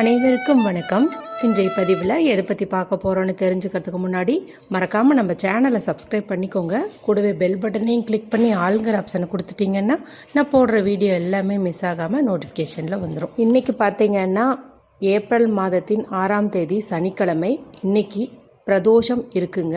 அனைவருக்கும் வணக்கம். இன்றைய பதிவில் எதை பற்றி பார்க்க போகிறோன்னு தெரிஞ்சுக்கிறதுக்கு முன்னாடி மறக்காமல் நம்ம சேனலை சப்ஸ்கிரைப் பண்ணிக்கோங்க. கூடவே பெல் பட்டனையும் கிளிக் பண்ணி ஆளுங்கிற ஆப்ஷனை கொடுத்துட்டிங்கன்னா நான் போடுற வீடியோ எல்லாமே மிஸ் ஆகாமல் நோட்டிஃபிகேஷனில் வந்துடும் இன்றைக்கி பார்த்தீங்கன்னா ஏப்ரல் மாதத்தின் ஆறாம் தேதி சனிக்கிழமை. இன்னைக்கு பிரதோஷம் இருக்குங்க.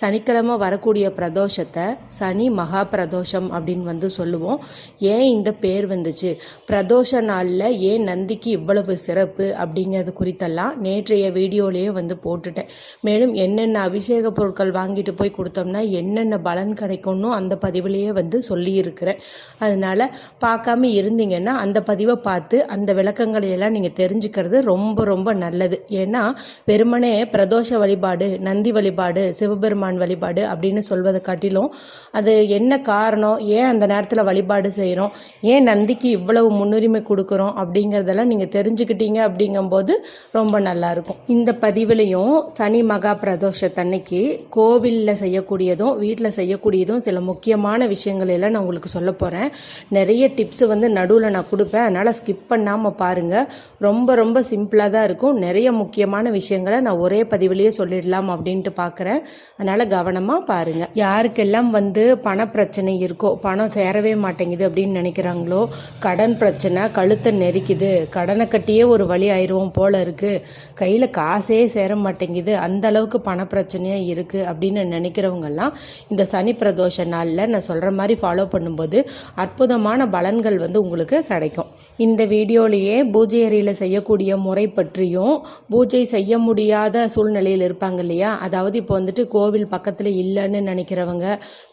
சனிக்கிழமை வரக்கூடிய பிரதோஷத்தை சனி மகா பிரதோஷம் அப்படின்னு வந்து சொல்லுவோம். ஏன் இந்த பேர் வந்துச்சு? பிரதோஷ நாளில் ஏன் நந்திக்கு இவ்வளவு சிறப்பு அப்படிங்கிறது குறித்தெல்லாம் நேற்றைய வீடியோலேயே வந்து போட்டுட்டேன். மேலும் என்னென்ன அபிஷேக பொருட்கள் வாங்கிட்டு போய் கொடுத்தோம்னா என்னென்ன பலன் கிடைக்கும்னு அந்த பதிவிலேயே வந்து சொல்லியிருக்கிறேன். அதனால் பார்க்காம இருந்தீங்கன்னா அந்த பதிவை பார்த்து அந்த விளக்கங்களை எல்லாம் நீங்கள் தெரிஞ்சுக்கிறது ரொம்ப ரொம்ப நல்லது. ஏன்னா வெறுமனே பிரதோஷ வழிபாடு நந்தி வழிபாடு சிவபெருமான் வழிபாடு அப்படின்னு சொல்வதை காட்டிலும் அது என்ன காரணம்? ஏன் அந்த நேரத்தில் வழிபாடு செய்கிறோம் ஏன் நந்திக்கு இவ்வளவு முன்னுரிமை கொடுக்குறோம்? அப்படிங்கிறதெல்லாம் நீங்கள் தெரிஞ்சுக்கிட்டீங்க அப்படிங்கும்போது ரொம்ப நல்லாயிருக்கும் இந்த பதிவுலையும் சனி மகா பிரதோஷத்தன்னைக்கு கோவிலில் செய்யக்கூடியதும் வீட்டில் செய்யக்கூடியதும் சில முக்கியமான விஷயங்கள் எல்லாம் நான் உங்களுக்கு சொல்ல போகிறேன் நிறைய டிப்ஸ் வந்து நடுவில் நான் கொடுப்பேன். அதனால் ஸ்கிப் பண்ணாமல் பாருங்கள் ரொம்ப ரொம்ப சிம்பிளாக தான் இருக்கும். நிறைய முக்கியமான விஷயங்களை நான் ஒரே பதிவிலேயே சொல்லிடலாம். அப்படின்ட்டு பார்க்குறேன். அதனால் கவனமாக பாருங்கள் யாருக்கெல்லாம் வந்து பண பிரச்சனை இருக்கோ பணம் சேரவே மாட்டேங்குது அப்படின்னு நினைக்கிறாங்களோ கடன் பிரச்சனை கழுத்தை நெரிக்குது கடனை கட்டியே ஒரு வழி ஆயிடுவோம் போல இருக்குது கையில் காசே சேர மாட்டேங்குது. அந்த அளவுக்கு பண பிரச்சனையாக இருக்குது அப்படின்னு நினைக்கிறவங்கெல்லாம் இந்த சனி பிரதோஷ நாளில் நான் சொல்கிற மாதிரி ஃபாலோ பண்ணும்போது அற்புதமான பலன்கள் வந்து உங்களுக்கு கிடைக்கும். இந்த வீடியோலேயே பூஜை அறையில் செய்யக்கூடிய முறை பற்றியும் பூஜை செய்ய முடியாத சூழ்நிலையில் இருப்பாங்க இல்லையா? அதாவது இப்போ வந்துட்டு கோவில் பக்கத்தில் இல்லைன்னு நினைக்கிறவங்க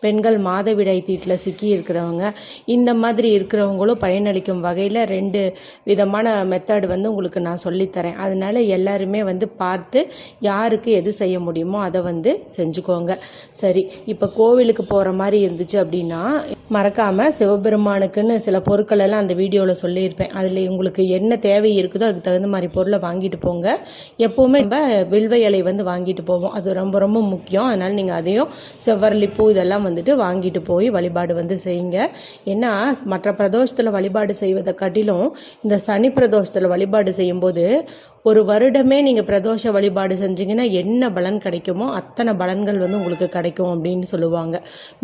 பெண்கள் மாதவிடாய் தீட்டில் சிக்கி இருக்கிறவங்க இந்த மாதிரி இருக்கிறவங்களும் பயனளிக்கும் வகையில் ரெண்டு விதமான மெத்தட் வந்து உங்களுக்கு நான் சொல்லித்தரேன். அதனால் எல்லாருமே வந்து பார்த்து யாருக்கு எது செய்ய முடியுமோ அதை வந்து செஞ்சுக்கோங்க. சரி இப்போ கோவிலுக்கு போகிற மாதிரி இருந்துச்சு அப்படின்னா மறக்காமல் சிவபெருமானுக்குன்னு சில பொருட்கள் எல்லாம் அந்த வீடியோவில் சொல்லியிருப்பேன் அதில் உங்களுக்கு என்ன தேவை இருக்குதோ அதுக்கு தகுந்த மாதிரி பொருளை வாங்கிட்டு போங்க. எப்போவுமே நம்ம வில்வ இலை வந்து வாங்கிட்டு போவோம். அது ரொம்ப ரொம்ப முக்கியம். அதனால் நீங்கள் அதையும் செவ்வரளி பூ இதெல்லாம் வந்துட்டு வாங்கிட்டு போய் வழிபாடு வந்து செய்யுங்க. ஏன்னா மற்ற பிரதோஷத்தில் வழிபாடு செய்வதை காட்டிலும் இந்த சனி பிரதோஷத்தில் வழிபாடு செய்யும்போது ஒரு வருடமே நீங்கள் பிரதோஷ வழிபாடு செஞ்சீங்கன்னா என்ன பலன் கிடைக்குமோ அத்தனை பலன்கள் வந்து உங்களுக்கு கிடைக்கும் அப்படின்னு சொல்லுவாங்க.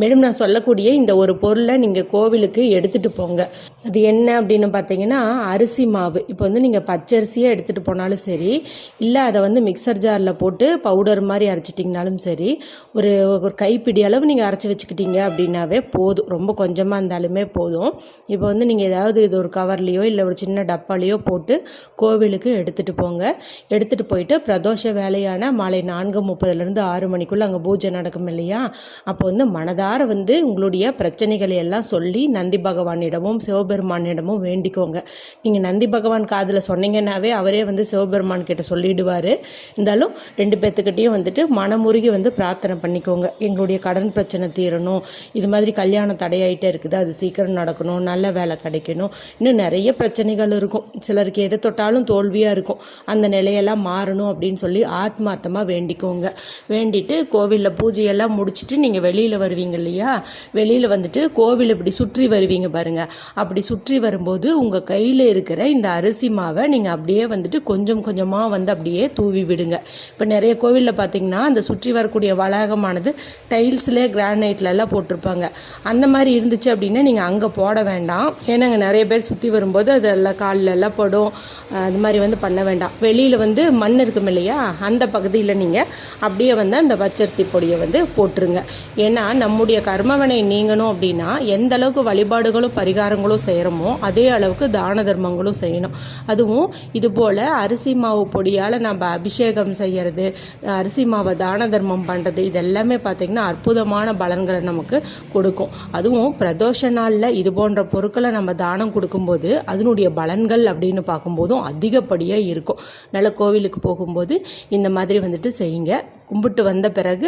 மேலும் நான் சொல்லக்கூடிய இந்த ஒரு பொருளை நீங்கள் கோவிலுக்கு எடுத்துகிட்டு போங்க. அது என்ன அப்படின்னு பார்த்தீங்கன்னா அரிசி மாவு. இப்போ வந்து நீங்கள் பச்சரிசியாக எடுத்துகிட்டு போனாலும் சரி இல்லை அதை வந்து மிக்சர் ஜாரில் போட்டு பவுடர் மாதிரி அரைச்சிட்டிங்கனாலும் சரி ஒரு ஒரு கைப்பிடி அளவு நீங்கள் அரைச்சி வச்சுக்கிட்டீங்க அப்படின்னாவே போதும். ரொம்ப கொஞ்சமாக இருந்தாலுமே போதும். இப்போ வந்து நீங்கள் ஏதாவது இது ஒரு கவர்லேயோ இல்லை ஒரு சின்ன டப்பாலேயோ போட்டு கோவிலுக்கு எடுத்துகிட்டு போங்க. எடுத்துகிட்டு போயிட்டு பிரதோஷ வேலையான மாலை நான்கு முப்பதுலேருந்து ஆறு மணிக்குள்ளே அங்கே பூஜை நடக்கும் இல்லையா? அப்போ வந்து மனதார வந்து உங்களுடைய பிரச்சனைகளை எல்லாம் சொல்லி நந்தி பகவானிடமும் சிவபெருமானிடமும் வேண்டிக்கோங்க. நீங்கள் நந்தி பகவான் காதில் சொன்னீங்கன்னாவே அவரே வந்து சிவபெருமான் கிட்ட சொல்லிடுவார். இருந்தாலும் ரெண்டு பேர்த்துக்கிட்டையும் வந்துட்டு மனமுருகி வந்து பிரார்த்தனை பண்ணிக்கோங்க. எங்களுடைய கடன் பிரச்சனை தீரணும். இது மாதிரி கல்யாணம் தடையாயிட்டே இருக்குது. அது சீக்கிரம் நடக்கணும். நல்ல வேலை கிடைக்கணும். இன்னும் நிறைய பிரச்சனைகள் இருக்கும். சிலருக்கு எதை தொட்டாலும் தோல்வியாக இருக்கும். அந்த நிலையெல்லாம் மாறணும் அப்படின்னு சொல்லி ஆத்மார்த்தமாக வேண்டிக்கோங்க. வேண்டிட்டு கோவிலில் பூஜையெல்லாம் முடிச்சுட்டு நீங்கள் வெளியில் வருவீங்க இல்லையா? வெளியில் வந்துட்டு கோவில் இப்படி சுற்றி வருவீங்க பாருங்க. அப்படி சுற்றி வரும்போது உங்கள் கையில் இருக்கிற இந்த அரிசி மாவை நீங்கள் அப்படியே வந்துட்டு கொஞ்சம் கொஞ்சமாக வந்து அப்படியே தூவி விடுங்க. இப்போ நிறைய கோவிலில் பார்த்தீங்கன்னா அந்த சுற்றி வரக்கூடிய வளாகமானது டைல்ஸ்லேயே கிரானைட்லலாம் போட்டிருப்பாங்க. அந்த மாதிரி இருந்துச்சு அப்படின்னா நீங்கள் அங்கே போட வேண்டாம். ஏன்னா அங்கே நிறைய பேர் சுற்றி வரும்போது அதெல்லாம் காலில் எல்லாம் படும். அது மாதிரி வந்து பண்ண வேண்டாம். வெளியில் வந்து மண் இருக்கும் இல்லையா? அந்த பகுதியில் நீங்கள் அப்படியே வந்து அந்த பச்சரிசி பொடியை வந்து போட்டுருங்க. ஏன்னா நம்முடைய கர்மவனை நீங்கணும் அப்படின்னா எந்த அளவுக்கு வழிபாடுகளும் பரிகாரங்களும் செய்கிறோமோ அதே அளவுக்கு தான தர்மங்களும் செய்யணும். அதுவும் இதுபோல் அரிசி மாவு பொடியால் நம்ம அபிஷேகம் செய்கிறது அரிசி மாவை தான தர்மம் பண்ணுறது இதெல்லாமே பார்த்திங்கன்னா அற்புதமான பலன்களை நமக்கு கொடுக்கும். அதுவும் பிரதோஷ நாளில் இது போன்ற பொருட்களை நம்ம தானம் கொடுக்கும்போது அதனுடைய பலன்கள் அப்படின்னு பார்க்கும்போதும் அதிகப்படியாக இருக்கும். நல்ல கோவிலுக்கு போகும்போது இந்த மாதிரி வந்துட்டு செய்யுங்க. கும்பிட்டு வந்த பிறகு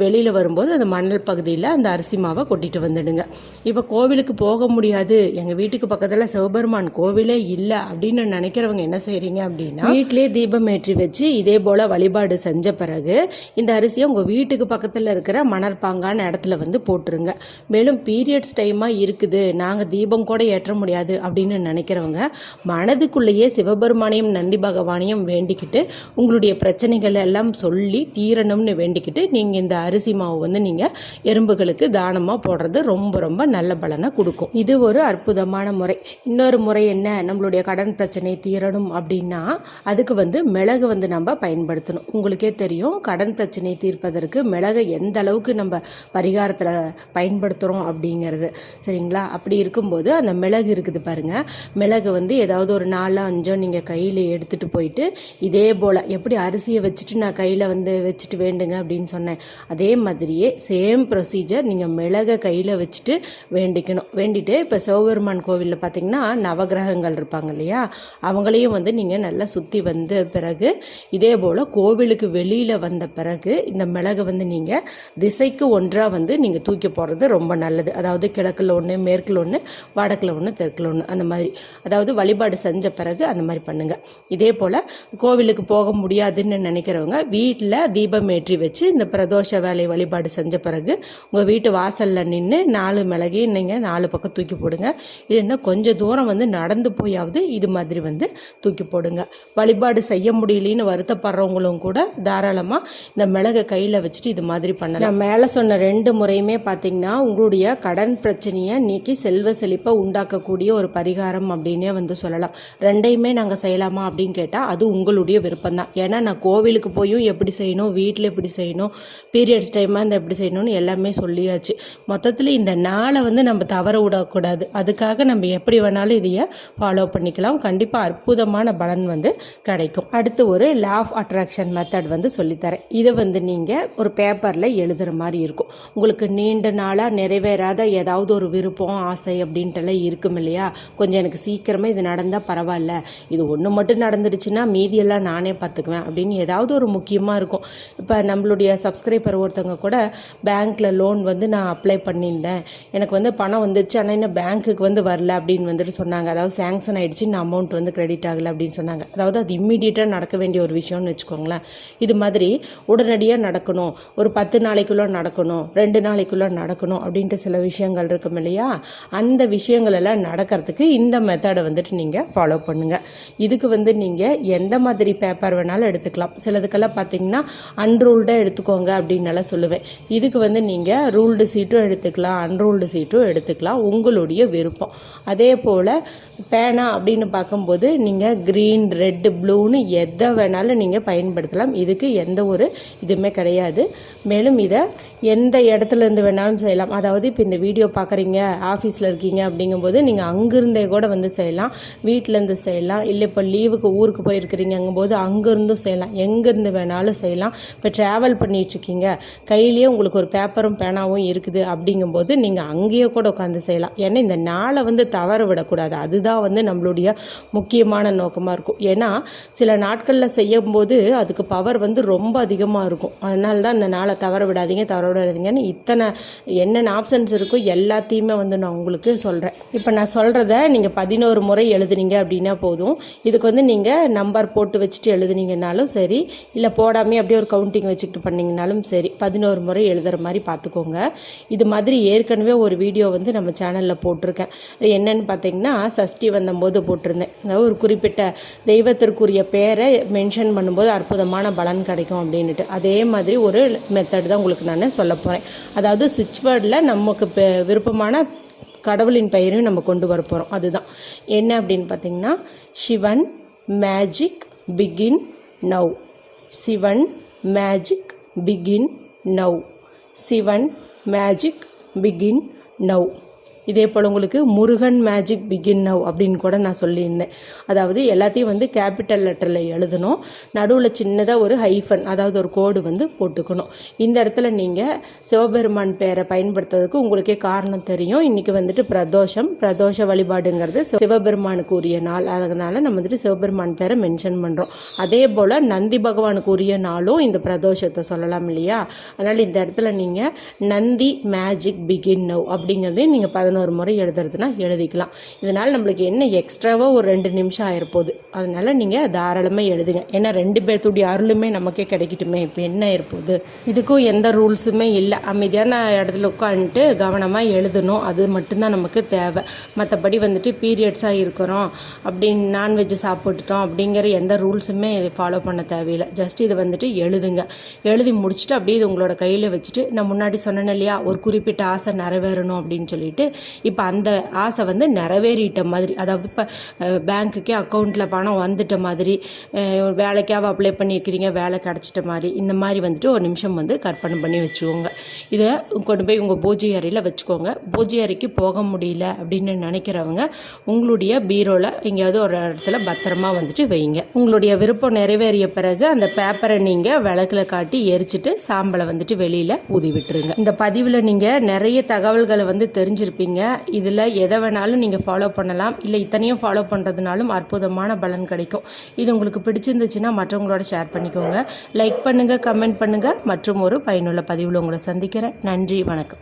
வெளியில் வரும்போது அந்த மணல் பகுதியில் அந்த அரிசி மாவை கொட்டிட்டு வந்துடுங்க. இப்போ கோவிலுக்கு போக முடியாது. எங்கள் வீட்டுக்கு பக்கத்தில் சிவபெருமான் கோவிலே இல்லை அப்படின்னு நினைக்கிறவங்க என்ன செய்கிறீங்க அப்படின்னா வீட்டிலே தீபம் ஏற்றி வச்சு இதே போல் வழிபாடு செஞ்ச பிறகு இந்த அரிசியை உங்கள் வீட்டுக்கு பக்கத்தில் இருக்கிற மணற்பாங்கான இடத்துல வந்து போட்டுருங்க. மேலும் பீரியட்ஸ் டைமாக இருக்குது நாங்கள் தீபம் கூட ஏற்ற முடியாது அப்படின்னு நினைக்கிறவங்க மனதுக்குள்ளேயே சிவபெருமானையும் நந்தி பகவானையும் வேண்டிக்கிட்டு உங்களுடைய பிரச்சனைகள் எல்லாம் சொல்லி தீரணும்னு வேண்டிக்கிட்டு நீங்கள் இந்த அரிசி மாவு வந்து நீங்கள் எறும்புகளுக்கு தானமாக போடுறது ரொம்ப ரொம்ப நல்ல பலனை கொடுக்கும். இது ஒரு அற்புதமான முறை. இன்னொரு முறை என்ன நம்மளுடைய கடன் பிரச்சனை தீரணும் அப்படின்னா அதுக்கு வந்து மிளகு வந்து நம்ம பயன்படுத்தணும். உங்களுக்கே தெரியும் கடன் பிரச்சனை தீர்ப்பதற்கு மிளகை எந்த அளவுக்கு நம்ம பரிகாரத்தில் பயன்படுத்துகிறோம் அப்படிங்கிறது. சரிங்களா? அப்படி இருக்கும்போது அந்த மிளகு இருக்குது பாருங்கள் மிளகு வந்து ஏதாவது ஒரு நாலோ அஞ்சோ நீங்கள் கையில் எடுத்துகிட்டு போயிட்டு இதே போல் எப்படி அரிசியை வச்சுட்டு நான் கையில் வந்து வச்சுட்டு வேண்டுங்க அப்படின்னு சொன்னேன். அதே மாதிரியே சேம் ப்ரொசீஜர் நீங்கள் மிளகை கையில் வச்சுட்டு வேண்டிக்கணும். வேண்டிட்டு இப்போ சிவபெருமான் கோவிலில் பார்த்தீங்கன்னா நவகிரகங்கள் இருப்பாங்க இல்லையா? அவங்களையும் வந்து நீங்கள் நல்லா சுற்றி வந்த பிறகு இதே போல் கோவிலுக்கு வெளியில் வந்த பிறகு இந்த மிளகை வந்து நீங்கள் திசைக்கு ஒன்றாக வந்து நீங்கள் தூக்கி போடுறது ரொம்ப நல்லது. அதாவது கிழக்கில் ஒன்று மேற்கில் ஒன்று வடக்கில் ஒன்று தெற்கில் ஒன்று அந்த மாதிரி. அதாவது வழிபாடு செஞ்ச பிறகு அந்த மாதிரி பண்ணுங்கள் இதே போல் கோவிலுக்கு போக முடியாதுன்னு நினைக்கிறவங்க வீட்டில் தீபம் ஏற்றி வச்சு இந்த பிரதோஷ வேலை வழிபாடு செஞ்ச பிறகு உங்கள் வீட்டு வாசலில் நின்று நாலு மிளகையும் நீங்கள் நாலு பக்கம் தூக்கி போடுங்க. இல்லைன்னா கொஞ்சம் தூரம் வந்து நடந்து போயாவது இது மாதிரி வந்து தூக்கி போடுங்க. வழிபாடு செய்ய முடியலன்னு வருத்தப்படுறவங்களும் கூட தாராளமாக இந்த மிளகை கையில் வச்சுட்டு இது மாதிரி பண்ணலாம். நான் மேலே சொன்ன ரெண்டு முறையுமே பார்த்தீங்கன்னா உங்களுடைய கடன் பிரச்சனையை நீக்கி செல்வ செழிப்பை உண்டாக்கக்கூடிய ஒரு பரிகாரம் அப்படின்னே வந்து சொல்லலாம். ரெண்டையுமே நாங்கள் செய்யலாமா அப்படின்னு கேட்டால் அது உங்களுடைய விருப்பம் தான் ஏன்னா நான் கோவிலுக்கு போயும் எப்படி செய்யணும் வீட்டில் எப்படி செய்யணும் பீரியட்ஸ் டைமாக இந்த எப்படி செய்யணும்னு எல்லாமே சொல்லியாச்சு. மொத்தத்தில் இந்த நாளை வந்து நம்ம தவற விடக்கூடாது. அதுக்காக நம்ம எப்படி வேணாலும் இதையை ஃபாலோ பண்ணிக்கலாம். கண்டிப்பாக அற்புதமான பலன் வந்து கிடைக்கும். அடுத்து ஒரு லா ஆஃப் அட்ராக்ஷன் மெத்தட் வந்து சொல்லித்தரேன். இதை வந்து நீங்கள் ஒரு பேப்பரில் எழுதுகிற மாதிரி இருக்கும். உங்களுக்கு நீண்ட நாளாக நிறைவேறாத ஏதாவது ஒரு விருப்பம் ஆசை அப்படின்ட்டுலாம் இருக்கும் இல்லையா? கொஞ்சம் எனக்கு சீக்கிரமாக இது நடந்தால் பரவாயில்ல. இது ஒன்று மட்டும் நடந்துடுச்சுன்னா மீதியெல்லாம் நானே பார்த்துக்குவேன் அப்படின்னு ஏதாவது ஒரு முக்கியமாக இருக்கும். இப்போ நம்மளுடைய சப்ஸ்கிரைபர் ஒருத்தவங்க கூட பேங்க்கில் லோன் வந்து நான் அப்ளை பண்ணியிருந்தேன். எனக்கு வந்து பணம் வந்துச்சு. ஆனால் இன்னும் பேங்க்குக்கு வந்து வரல அப்படின்னு வந்துட்டு சொன்னாங்க. சொன்னாங்க. அதாவது சேங்ஷன் ஆகிடுச்சு இன்னும் அமௌண்ட் வந்து கிரெடிட் ஆகலை அப்படின்னு சொன்னாங்க. அதாவது அது இம்மீடியட்டாக நடக்க வேண்டிய ஒரு விஷயம்னு வச்சுக்கோங்களேன். இது மாதிரி உடனடியாக நடக்கணும். ஒரு பத்து நாளைக்குள்ளே நடக்கணும் ரெண்டு நாளைக்குள்ளே நடக்கணும் அப்படின்ட்டு சில விஷயங்கள் இருக்கும் இல்லையா? அந்த விஷயங்கள் எல்லாம் நடக்கிறதுக்கு இந்த மெத்தடை வந்துட்டு நீங்கள் ஃபாலோ பண்ணுங்கள் இதுக்கு வந்து நீங்கள் எந்த மாதிரி பேப்பர் வேணாலும் எடுத்துக்கலாம். சிலதுக்கெல்லாம் பார்த்தீங்கன்னா அன்ரூல்டாக எடுத்துக்கோங்க அப்படின்னலாம் சொல்லுவேன். இதுக்கு வந்து நீங்கள் ரூல்டு சீட்டும் எடுத்துக்கலாம் அன்ரூல்டு சீட்டும் எடுத்துக்கலாம். உங்களுடைய விருப்பம். அதே போல் பேனா அப்படின்னு பார்க்கும்போது நீங்கள் க்ரீன் ரெட்டு ப்ளூன்னு எதை வேணாலும் நீங்கள் பயன்படுத்தலாம். இதுக்கு எந்த ஒரு இதுவுமே கிடையாது. மேலும் இதை எந்த இடத்துல இருந்து வேணாலும் செய்யலாம். அதாவது இப்போ இந்த வீடியோ பார்க்குறீங்க ஆஃபீஸில் இருக்கீங்க அப்படிங்கும்போது நீங்கள் அங்கேருந்தே கூட வந்து செய்யலாம். வீட்டிலேருந்து செய்யலாம். இல்லை இப்போ லீவுக்கு ஊருக்கு போயிருக்கிறீங்கங்கும்போது அங்கேருந்தும் செய்யலாம். எங்கேருந்து வேணாலும் செய்யலாம். இப்போ ட்ராவல் பண்ணிகிட்ருக்கீங்க கையிலேயே உங்களுக்கு ஒரு பேப்பரும் பேனாவும் இருக்குது அப்படிங்கும்போது நீங்கள் அங்கேயே கூட உட்காந்து செய்யலாம். ஏன்னா இந்த நாளை வந்து தவற விடக்கூடாது. அதுதான் வந்து நம்மளுடைய முக்கியமான நோக்கமாக இருக்கும். ஏன்னா சில நாட்களில் செய்யும்போது அதுக்கு பவர் வந்து ரொம்ப அதிகமாக இருக்கும். அதனால தான் இந்த நாளை தவற விடாதீங்க தவற விடாதீங்கன்னு இத்தனை என்னென்ன ஆப்ஷன்ஸ் இருக்கோ எல்லாத்தையுமே வந்து நான் உங்களுக்கு சொல்கிறேன் இப்போ நான் சொல்கிறத நீங்கள் பதினோரு முறை எழுதுனீங்க அப்படின்னா போதும். இதுக்கு வந்து நீங்கள் நம்பர் போட்டு வச்சுட்டு எழுதுனீங்கனாலும் சரி இல்லை போடாமே அப்படியே ஒரு கவுண்டிங் வச்சுக்கிட்டு பண்ணிங்கனாலும் சரி பதினோரு முறை எழுதுகிற மாதிரி பார்த்துக்கோங்க. இது மாதிரி ஏற்கனவே ஒரு வீடியோ வந்து நம்ம சேனலில் போட்டிருக்கேன். அது பார்த்தீங்கன்னா சஷ்டி வந்தபோது போட்டிருந்தேன். அதாவது ஒரு குறிப்பிட்ட தெய்வத்திற்குரிய பேரை மென்ஷன் பண்ணும்போது அற்புதமான பலன் கிடைக்கும் அப்படின்ட்டு அதே மாதிரி ஒரு மெத்தட் தான் உங்களுக்கு நான் சொல்ல போகிறேன் அதாவது சுவிட்ச் வேர்டில் நமக்கு பெ- விருப்பமான கடவுளின் பெயரையும் நம்ம கொண்டு வர போகிறோம் அதுதான். என்ன அப்படின்னு பார்த்தீங்கன்னா Sivan magic begin now Sivan magic begin now Sivan magic begin now இதே போல் உங்களுக்கு முருகன் மேஜிக் பிகின் நவ் அப்படின்னு கூட நான் சொல்லியிருந்தேன். அதாவது எல்லாத்தையும் வந்து கேபிட்டல் லெட்டரில் எழுதணும். நடுவில் சின்னதாக ஒரு ஹைஃபன் அதாவது ஒரு கோடு வந்து போட்டுக்கணும். இந்த இடத்துல நீங்கள் சிவபெருமான் பேரை பயன்படுத்துறதுக்கு உங்களுக்கே காரணம் தெரியும். இன்றைக்கி வந்துட்டு பிரதோஷம். பிரதோஷ வழிபாடுங்கிறது சிவபெருமானுக்கு உரிய நாள். அதனால் நம்ம வந்துட்டு சிவபெருமான் பேரை மென்ஷன் பண்ணுறோம் அதே போல் நந்தி பகவானுக்கு உரிய நாளும் இந்த பிரதோஷத்தை சொல்லலாம் இல்லையா? அதனால் இந்த இடத்துல நீங்கள் நந்தி மேஜிக் பிகின் நவ் அப்படிங்கிறதையும் நீங்கள் பதினோரு முறை எழுதுறதுனா எழுதிக்கலாம். இதனால் நம்மளுக்கு என்ன எக்ஸ்ட்ராவாக ஒரு ரெண்டு நிமிஷம் ஆயிருப்போகுது. அதனால் நீங்கள் தாராளமாக எழுதுங்க. ஏன்னா ரெண்டு பேர்த்துடைய அருளுமே நமக்கே கிடைக்கட்டுமே. இப்போ என்ன ஆயிருப்போது இதுக்கும் எந்த ரூல்ஸுமே இல்லை. அமைதியான இடத்துல உட்காந்துட்டு கவனமாக எழுதணும். அது மட்டும்தான் நமக்கு தேவை. மற்றபடி வந்துட்டு பீரியட்ஸாக இருக்கிறோம். அப்படின்னு நான்வெஜ் சாப்பிட்டுட்டோம் அப்படிங்கிற எந்த ரூல்ஸுமே இதை ஃபாலோ பண்ண தேவையில்லை. ஜஸ்ட் இதை வந்துட்டு எழுதுங்க. எழுதி முடிச்சுட்டு அப்படியே இது உங்களோட கையில் வச்சுட்டு நான் முன்னாடி சொன்னேன் இல்லையா? ஒரு குறிப்பிட்ட ஆசை நிறைவேறணும் அப்படின்னு சொல்லிட்டு இப்போ அந்த ஆசை வந்து நிறைவேறிட்ட மாதிரி அதாவது இப்போ பேங்க்குக்கே அக்கௌண்ட்டில் பணம் வந்துட்ட மாதிரி வேலைக்காக அப்ளை பண்ணியிருக்கிறீங்க வேலை கிடச்சிட்ட மாதிரி இந்த மாதிரி வந்துட்டு ஒரு நிமிஷம் வந்து கற்பனை பண்ணி வச்சுக்கோங்க. இதை கொண்டு போய் உங்கள் பூஜை அறையில் வச்சுக்கோங்க. பூஜை அறைக்கு போக முடியல அப்படின்னு நினைக்கிறவங்க உங்களுடைய பீரோவில் எங்கேயாவது ஒரு இடத்துல பத்திரமா வந்துட்டு வைங்க. உங்களுடைய விருப்பம் நிறைவேறிய பிறகு அந்த பேப்பரை நீங்கள் விளக்கில் காட்டி எரிச்சிட்டு சாம்பலை வந்துட்டு வெளியில் ஊதி விட்டுருங்க. இந்த பதிவில் நீங்கள் நிறைய தகவல்களை வந்து தெரிஞ்சிருப்பீங்க. இதில் எதை வேணாலும் நீங்கள் ஃபாலோ பண்ணலாம். இல்லை இத்தனையும் ஃபாலோ பண்ணுறதுனாலும் அற்புதமான பலன் கிடைக்கும். இது உங்களுக்கு பிடிச்சிருந்துச்சுன்னா மற்றவங்களோட ஷேர் பண்ணிக்கோங்க. லைக் பண்ணுங்கள் கமெண்ட் பண்ணுங்கள் மற்றும் ஒரு பயனுள்ள பதிவில் உங்களை சந்திக்கிறேன். நன்றி வணக்கம்.